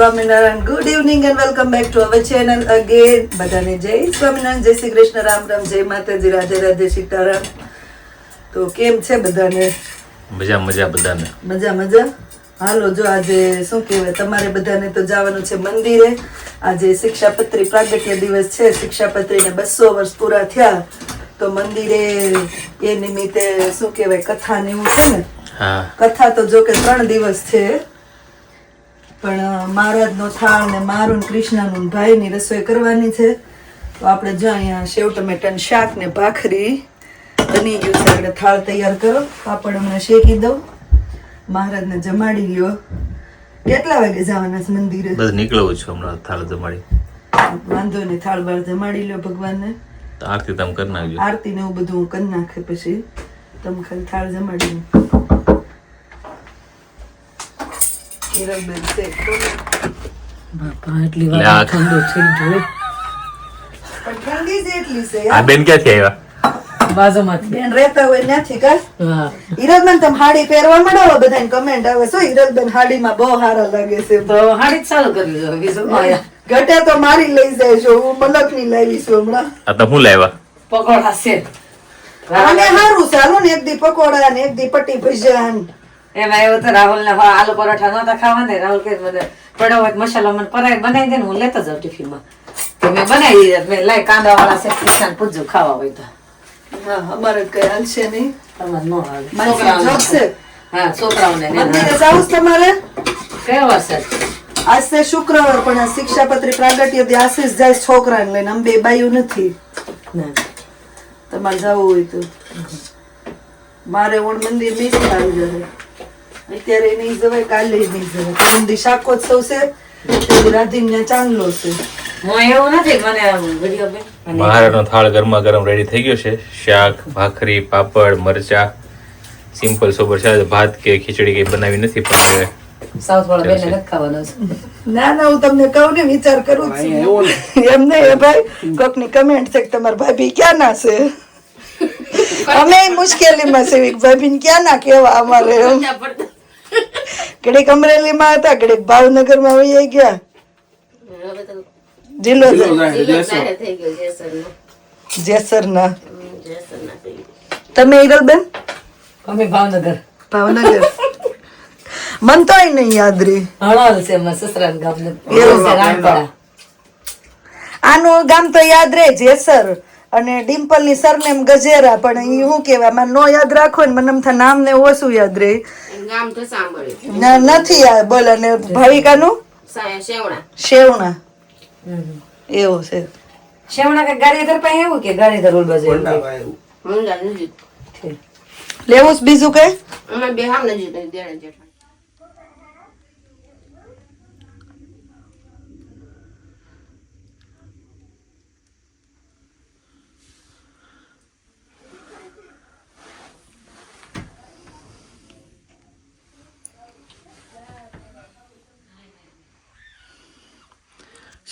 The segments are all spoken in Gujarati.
Swaminarayan. Good evening and welcome back to our channel again બધાને જય સ્વામિનારાયણ જય શ્રી કૃષ્ણ રામ રામ જય માતાજી રાધે રાધે સીતારામ. તો કેમ છે બધાને? મજા મજા બધાને. મજા મજા? હાલો જો આજે શું કહેવાય? તમારે બધાને તો જવાનું છે મંદિરે. આજે શિક્ષાપત્રી પ્રાગટ્ય દિવસ છે. શિક્ષાપત્રીને બસો વર્ષ પૂરા થયા. તો મંદિરે એ નિમિત્તે શું કહેવાય? કથા ને એવું છે ને? કથા તો જો કે ત્રણ દિવસ છે. પણ મહારાજનો થાળ ને મારું કૃષ્ણનું ભાઈ ની ભાઈની રસોઈ કરવાની છે. તો આપણે જો અહીંયા સેવ ટમેટાનું શાક ને ભાખરી બની ગયું છે. આપણે થાળ તૈયાર કરો. પાપડ હમણાં શેકી દઉં. મહારાજને જમાડી લ્યો કેટલા વાગે જવાના છે મંદિરે? બસ નીકળવું છું હમણાં થાળ જમાડી. વાંધો નહીં થાળ બાર જમાડી લ્યો ભગવાનને. તો આરતી તમે કરી નાખજો. આરતી ને એવું બધું હું કરી નાખે પછી. તમે ખાલી થાળ જમાડી લો. હિરલબેન શેક બાપા એટલી વાર આ- થઈ ગયું ઠંડી જ એટલી છે આ બેન ક્યાંથી આવ્યા? બાજુમાંથી. બેન રહેતા હોય ત્યાંથી કા હિરલબેન તમે હાડી પહેરવા માંડો? બધાને કમેન્ટ આવે શું હિરલબેન હાડીમાં બહુ સારા લાગે છે. તો હાડી ચાલુ કરી દો બીજું ઘટે તો મારી લઈ જાય છો હું મલકની લાવી છું હમણાં. આ લાવ્યા? પકોડા છે. અને સારું ને એક દી પકોડા ને એક દી પટ્ટી ભજીયા ને. એમાં એવું તો રાહુલ ને આલુ પરોઠા નહોતા ખાવા ને રાહુલ કે મને પડ્યો હોય મસાલો મને પરાય બનાવી દે ને હું લેતો જાઉં ટિફિનમાં. તો મેં બનાવી મેં લઈ કાંદા વાળા છે કિસાન પૂછજો ખાવા હોય તો. હા અમારે કઈ હાલશે નહીં. તમારે ન હાલે. હા છોકરાઓને મંદિરે જાવું તમારે? કેવા છે? આજે શુક્રવાર પણ આ શિક્ષાપત્રી પ્રાગટ્યથી આશીષ જાય છોકરાને લઈને. બે બાયું નથી. તમારે જવું હોય તો. મારે ઓણ મંદિર નહીં આવી જશે. અત્યારે નહીં જવાય કાલે નહીં જવાય. પરમદી શાકોત્સવ છે તે રાધીને ચાંદલો છે. હું એવું નથી. મને વીડિયો બેન. અને મહારાજનો થાળ ગરમા ગરમ રેડી થઈ ગયો છે. શાક ભાખરી પાપડ મરચા. સિમ્પલ સોબર છે ભાત કે ખીચડી કઈ બનાવી નથી પણ હવે સાઉથ વાળા બેન નથી ખાવાનો. છે ના ના હું તમને કહું ને વિચાર કરું છું. એમ નહીં ભાઈ કોકની કમેન્ટ છે કે તમારા ભાભી ક્યાં ના છે? અમે મુશ્કેલીમાં છે ભાભી ક્યાં ના કેવા અમારે એમ. ઘડીક અમરેલીમાં હતા ઘડીક ભાવનગરમાં વહી ગયા. જિલ્લો જેસરના. તમે હિરલબેન? અમે ભાવનગર. ભાવનગર. મન તો નહીં યાદ રહી હળવદ છે અમારા સસરા ગામ આનું ગામ તો યાદ રહે જેસર અને ડિમ્પલની સરનેમ ગજેરા પણ ઈ શું કેવાય મને નો યાદ રાખો ને મને એમ થાય નામ ને ઓછું યાદ રહે ગામ તો સાંભળ્યું. ના નથી આ બોલ અને ભાવિકાનું? શેવણા. શેવણા. એવું છે. શેવણા કે ગાડીધર પાસે એવું કે ગાડીધર ઉલ બાજુ એવું? મુંજા લેવું બીજું કઈ? અમે બે હામ નજીક દેડે જેઠા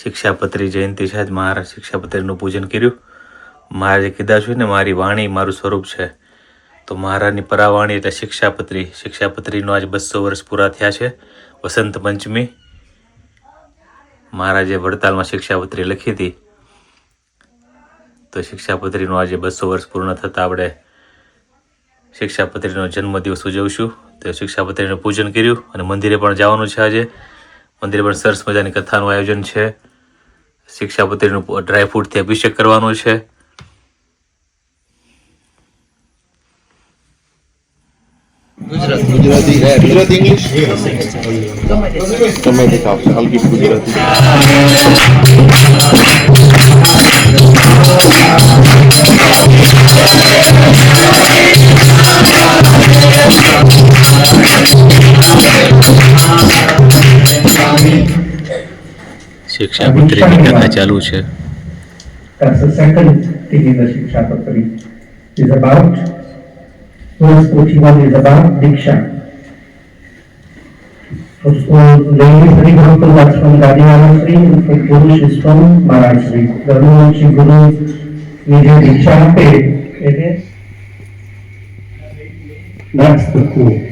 શિક્ષાપત્રી જયંતિ આજ મહારાજ શિક્ષાપત્રીનું પૂજન કર્યું. મહારાજે કીધા છે ને, મારી વાણી મારું સ્વરૂપ છે. તો મહારાજની પરાવાણી એટલે શિક્ષાપત્રી. શિક્ષાપત્રીનો આજ બસો વર્ષ પૂરા થયા છે. વસંત પંચમી. મહારાજે વડતાલમાં શિક્ષાપત્રી લખી હતી. તો શિક્ષાપત્રીનો આજે બસો વર્ષ પૂર્ણ થતાં આપણે શિક્ષાપત્રીનો જન્મદિવસ ઉજવશું. તો શિક્ષાપત્રીનું પૂજન કર્યું અને મંદિરે પણ જવાનું છે આજે. મંદિરે પણ સરસ મજાની કથાનું આયોજન છે. શિક્ષાપત્રીનું ડ્રાયફ્રૂટથી અભિષેક કરવાનો છે. ગુજરાતી શિક્ષાપત્રીની કથા ચાલુ છે That's the second thing in the Shiksha Patri. Is about, verse 41 is about Diksha. For ladies, Sri Guru that's from Dadiyana Sri, and for Purush is from Maharaj Sri. દરરોજ શ્રી ગુરુ ની જે દીક્ષા આપે એટલે That's the core.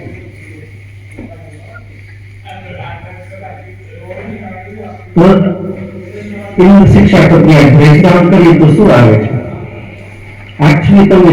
શિક્ષા પ્રક્રિયા શું આવે છે? આઠમી તમે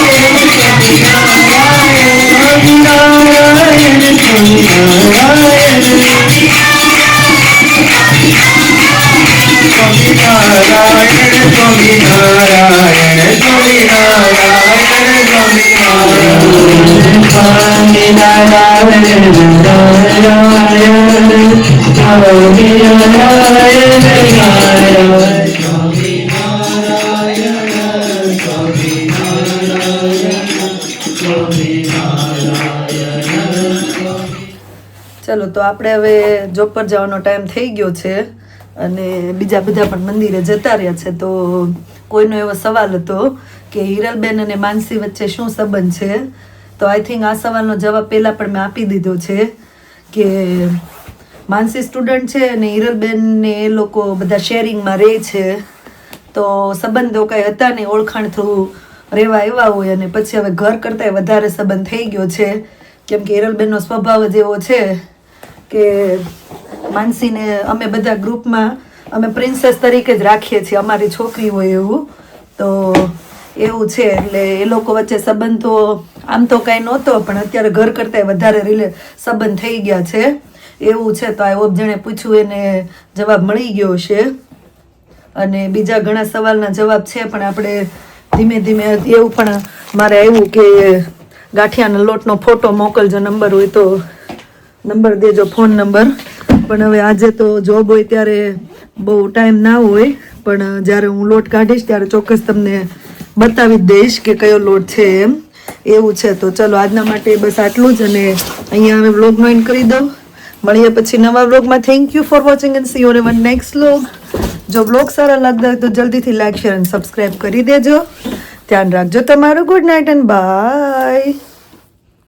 ચલો તો આપણે હવે જોબ પર જવાનો ટાઈમ થઈ ગયો છે અને બીજા બધા પણ મંદિરે જતા રહ્યા છે. તો કોઈનો એવો સવાલ હતો કે હિરલબેન અને માનસી વચ્ચે શું સંબંધ છે? તો આઈ થિંક આ સવાલનો જવાબ પહેલાં પણ મેં આપી દીધો છે કે માનસી સ્ટુડન્ટ છે અને હિરલબેનને એ લોકો બધા શેરિંગમાં રહે છે. તો સંબંધો કાંઈ હતા નહીં ઓળખાણ થ્રુ રહેવા આવ્યા હોય અને પછી હવે ઘર કરતાંય વધારે સંબંધ થઈ ગયો છે. કેમ કે હિરલબેનનો સ્વભાવ જ એવો છે કે માનસીને અમે બધા ગ્રુપમાં અમે પ્રિન્સેસ તરીકે જ રાખીએ છીએ. અમારી છોકરી હોય એવું. તો એવું છે. એટલે એ લોકો વચ્ચે સંબંધો આમ તો કાંઈ નહોતો, પણ અત્યારે ઘર કરતાંય વધારે રિલે સંબંધ થઈ ગયા છે. એવું છે. તો આ હોપ જેણે પૂછ્યું એને જવાબ મળી ગયો છે. અને બીજા ઘણા સવાલના જવાબ છે, પણ આપણે ધીમે ધીમે એવું પણ મારે આવ્યું કે ગાંઠિયાના લોટનો ફોટો મોકલજો, નંબર હોય તો નંબર દેજો, ફોન નંબર. પણ હવે આજે તો જોબ હોય ત્યારે બહુ ટાઈમ ના હોય. પણ જ્યારે હું લોટ કાઢીશ ત્યારે ચોક્કસ તમને બતાવી દઈશ કે કયો લોટ છે એમ. એવું છે તો ચલો, આજના માટે બસ આટલું જ અને અહીંયા હવે વ્લોગનો એન્ડ કરી દઉં. મળીએ પછી નવા વ્લોગમાં thank you for watching and see your one next vlog જો વ્લોગ સારા લાગતા હોય તો જલ્દીથી લાઈક શેર અને સબસ્ક્રાઈબ કરી દેજો. ધ્યાન રાખજો તમારું. Good night and by